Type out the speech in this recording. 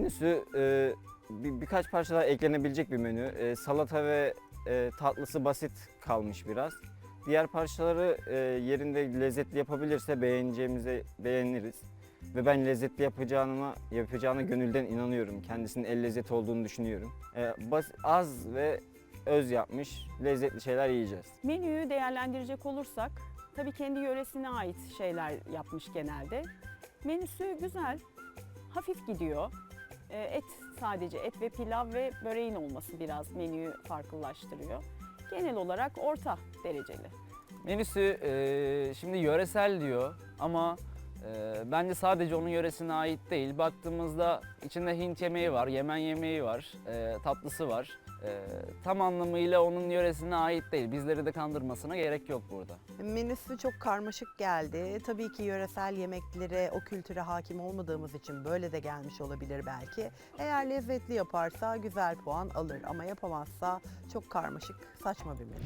Menüsü e, bir, birkaç parça daha eklenebilecek bir menü. E, salata ve e, tatlısı basit kalmış biraz. Diğer parçaları e, yerinde lezzetli yapabilirse beğeneceğimize beğeniriz. Ve ben lezzetli yapacağına, yapacağına gönülden inanıyorum. Kendisinin el lezzeti olduğunu düşünüyorum. E, bas- az ve öz yapmış lezzetli şeyler yiyeceğiz. Menüyü değerlendirecek olursak tabii kendi yöresine ait şeyler yapmış genelde. Menüsü güzel, hafif gidiyor. Ee, Et sadece et ve pilav ve böreğin olması biraz menüyü farklılaştırıyor. Genel olarak orta dereceli. Menüsü e, şimdi yöresel diyor ama bence sadece onun yöresine ait değil. Baktığımızda içinde Hint yemeği var, Yemen yemeği var, e, tatlısı var. E, tam anlamıyla onun yöresine ait değil. Bizleri de kandırmasına gerek yok burada. Menüsü çok karmaşık geldi. Tabii ki yöresel yemeklere, o kültüre hakim olmadığımız için böyle de gelmiş olabilir belki. Eğer lezzetli yaparsa güzel puan alır ama yapamazsa çok karmaşık, saçma bir menü.